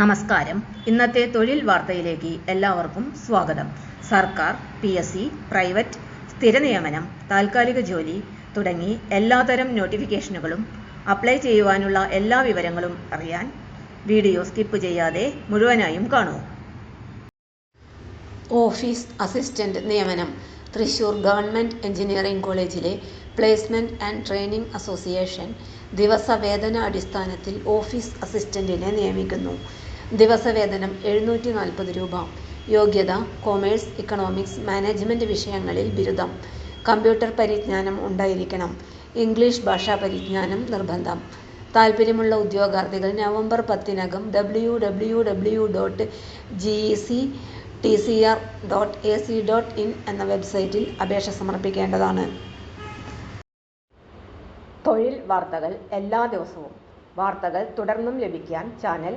നമസ്കാരം. ഇന്നത്തെ തൊഴിൽ വാർത്തയിലേക്ക് എല്ലാവർക്കും സ്വാഗതം. സർക്കാർ പി എസ് സി പ്രൈവറ്റ് സ്ഥിരനിയമനം താൽക്കാലിക ജോലി തുടങ്ങി എല്ലാതരം നോട്ടിഫിക്കേഷനുകളും അപ്ലൈ ചെയ്യുവാനുള്ള എല്ലാ വിവരങ്ങളും അറിയാൻ വീഡിയോ സ്കിപ്പ് ചെയ്യാതെ മുഴുവനായും കാണൂ. ഓഫീസ് അസിസ്റ്റന്റ് നിയമനം തൃശൂർ ഗവൺമെന്റ് എഞ്ചിനീയറിംഗ് കോളേജിലെ പ്ലേസ്മെന്റ് ആൻഡ് ട്രെയിനിംഗ് അസോസിയേഷൻ ദിവസവേതന അടിസ്ഥാനത്തിൽ ഓഫീസ് അസിസ്റ്റന്റിനെ നിയമിക്കുന്നു. ദിവസവേതനം എഴുന്നൂറ്റി നാൽപ്പത് രൂപ. യോഗ്യത കോമേഴ്സ് ഇക്കണോമിക്സ് മാനേജ്മെന്റ് വിഷയങ്ങളിൽ ബിരുദം. കമ്പ്യൂട്ടർ പരിജ്ഞാനം ഉണ്ടായിരിക്കണം. ഇംഗ്ലീഷ് ഭാഷാ പരിജ്ഞാനം നിർബന്ധം. താൽപ്പര്യമുള്ള ഉദ്യോഗാർത്ഥികൾ November പത്തിനകം W W W dot G C T C R dot A C dot in എന്ന വെബ്സൈറ്റിൽ അപേക്ഷ സമർപ്പിക്കേണ്ടതാണ്. തൊഴിൽ വാർത്തകൾ എല്ലാ ദിവസവും. വാർത്തകൾ തുടർന്നും ലഭിക്കാൻ ചാനൽ